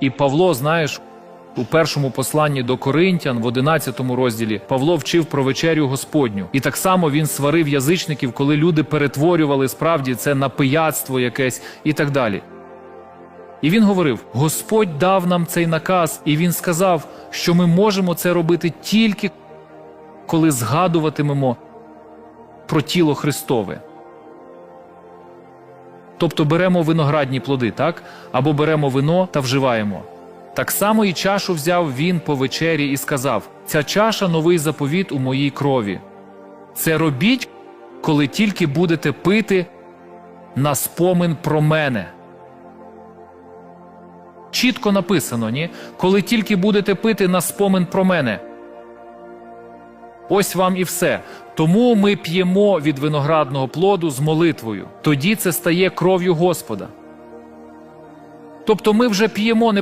І Павло, знаєш, у першому посланні до Коринтян, в 11 розділі, Павло вчив про вечерю Господню. І так само він сварив язичників, коли люди перетворювали справді це на пияцтво якесь і так далі. І він говорив: Господь дав нам цей наказ, і він сказав, що ми можемо це робити тільки коли згадуватимемо про тіло Христове. Тобто беремо виноградні плоди, так? Або беремо вино та вживаємо. Так само і чашу взяв він по вечері і сказав: Ця чаша новий заповіт у моїй крові. Це робіть, коли тільки будете пити на спомин про мене. Чітко написано, ні? Коли тільки будете пити на спомин про мене. Ось вам і все. Тому ми п'ємо від виноградного плоду з молитвою. Тоді це стає кров'ю Господа. Тобто ми вже п'ємо не